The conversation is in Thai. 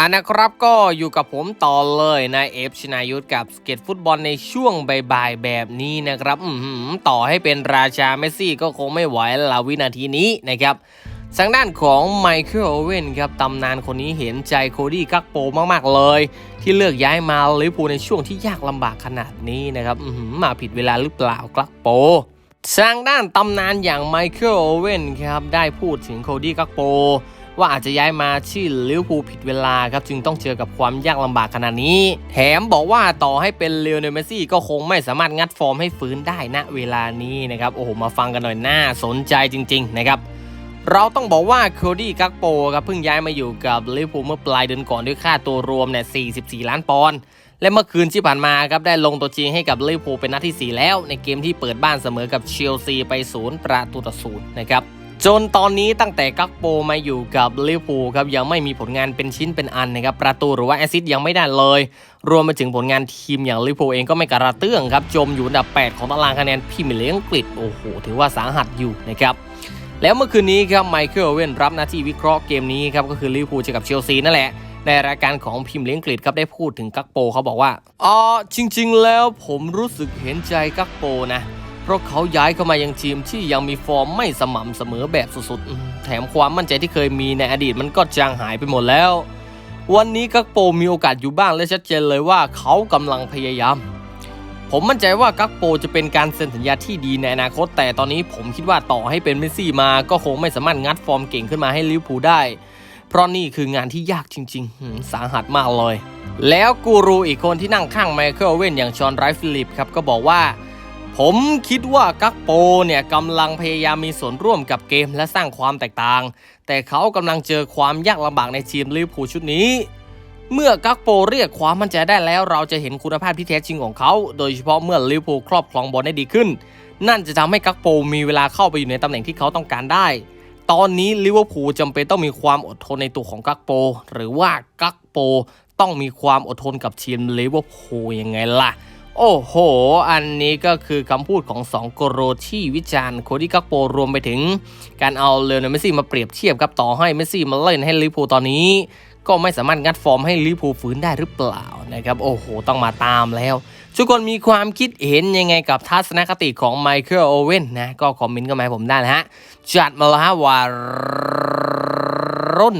อันนะครับก็อยู่กับผมต่อเลยนายเอฟชนายุทธกับสเก็ตฟุตบอลในช่วงบ่ายๆแบบนี้นะครับอือหือต่อให้เป็นราชาเมสซี่ก็คงไม่ไหวแล้วละวินาทีนี้นะครับทางด้านของไมเคิลโอเว่นครับตำนานคนนี้เห็นใจโคดี้กักโปมากๆเลย ที่เลือกย้ายมาลิเวอร์พูลในช่วงที่ยากลำบากขนาดนี้นะครับอื้อหือมาผิดเวลาหรือเปล่ากักโปทางด้านตำนานอย่างไมเคิลโอเว่นครับได้พูดถึงโคดี้กักโป ว่าอาจจะย้ายมาที่ลิเวอร์พูลผิดเวลาครับจึงต้องเจอกับความยากลำบากขนาดนี้ แถมบอกว่าต่อให้เป็นเลโอเนลเมซี่ก็คงไม่สามารถงัดฟอร์มให้ฟื้นได้ณเวลานี้นะครับโอ้โหมาฟังกันหน่อยน่าสนใจจริง ๆ นะครับเราต้องบอกว่าโคดี้กักโปครับเพิ่งย้ายมาอยู่กับลิเวอร์พูลเมื่อปลายเดือนก่อนด้วยค่าตัวรวมเนี่ย44 ล้านปอนด์และเมื่อคืนที่ผ่านมาครับได้ลงตัวจริงให้กับลิเวอร์พูลเป็นนัดที่ 4 แล้ว ในเกมที่เปิดบ้านเสมอกับเชลซีไปศูนย์ประตูต่อศูนย์นะครับ จนตอนนี้ตั้งแต่กักโปมาอยู่กับลิเวอร์พูลครับยังไม่มีผลงานเป็นชิ้นเป็นอันนะครับประตูหรือว่าแอซิสยังไม่ได้เลย รวมไปถึงผลงานทีมอย่างลิเวอร์พูลเองก็ไม่กระเตื้องครับจมอยู่อันดับ 8 ของตารางคะแนนพรีเมียร์ลีกอังกฤษโอ้โหถือว่าสาหัสอยู่นะครับแล้วเมื่อคืนนี้ครับไมเคิลเว่นรับหน้าที่วิเคราะห์เกมนี้ครับก็คือลิเวอร์พูลเจอกับเชลซีนั่นแหละในรายการของพิมพ์เลี้ยงกฤษครับได้พูดถึงกักโปเขาบอกว่าอ๋อจริง ๆ แล้วผมรู้สึกเห็นใจกักโปนะ เพราะเขาย้ายเข้ามายังทีมที่ยังมีฟอร์มไม่สม่ำเสมอแบบสุดๆ แถมความมั่นใจที่เคยมีในอดีตมันก็จางหายไปหมดแล้ว วันนี้กักโปมีโอกาสอยู่บ้างและชัดเจนเลยว่าเขากำลังพยายาม ผมมั่นใจว่ากักโปจะเป็นการเซ็นสัญญาที่ดีในอนาคต แต่ตอนนี้ผมคิดว่าต่อให้เป็นเมสซี่มาก็คงไม่สามารถงัดฟอร์มเก่งขึ้นมาให้ลิเวอร์พูลได้ เพราะนี่คืองานที่ยากจริงๆ สาหัสมากเลยแล้วกูรูอีกคนที่นั่งข้างไมเคิลเว่นอย่างชอนไรฟ์ฟิลิปครับก็บอกว่า ผมคิดว่ากักโปเนี่ยกำลังพยายามมีส่วนร่วมกับเกมและสร้างความแตกต่าง แต่เขากำลังเจอความยากลำบากในทีมลิเวอร์พูลชุดนี้ เมื่อกักโปเรียกความมั่นใจได้แล้วเราจะเห็นคุณภาพที่แท้จริงของเขา โดยเฉพาะเมื่อลิเวอร์พูลครอบครองบอลได้ดีขึ้น นั่นจะทำให้กักโปมีเวลาเข้าไปอยู่ในตำแหน่งที่เขาต้องการได้ ตอนนี้ลิเวอร์พูลจำเป็นต้องมีความอดทนในตัวของกักโป หรือว่ากักโปต้องมีความอดทนกับทีมลิเวอร์พูลยังไงล่ะ โอ้โห อันนี้ก็คือคำพูดของสองโกโรที่วิจารณ์โคดี้กักโปรวมไปถึง การเอาเลโอนเมสซี่มาเปรียบเทียบกับต่อให้เมสซี่มาเล่นให้ลิเวอร์พูลตอนนี้ ก็ไม่สามารถงัดฟอร์มให้ลิเวอร์พูลฟื้นได้หรือเปล่านะครับโอ้โห ต้องมาตามแล้ว ทุกคนมีความคิดเห็นยังไงกับทัศนคติของไมเคิลโอเว่นนะก็คอมเมนต์กันมาให้ผมได้นะฮะจัดมาแล้วฮะวารุ่น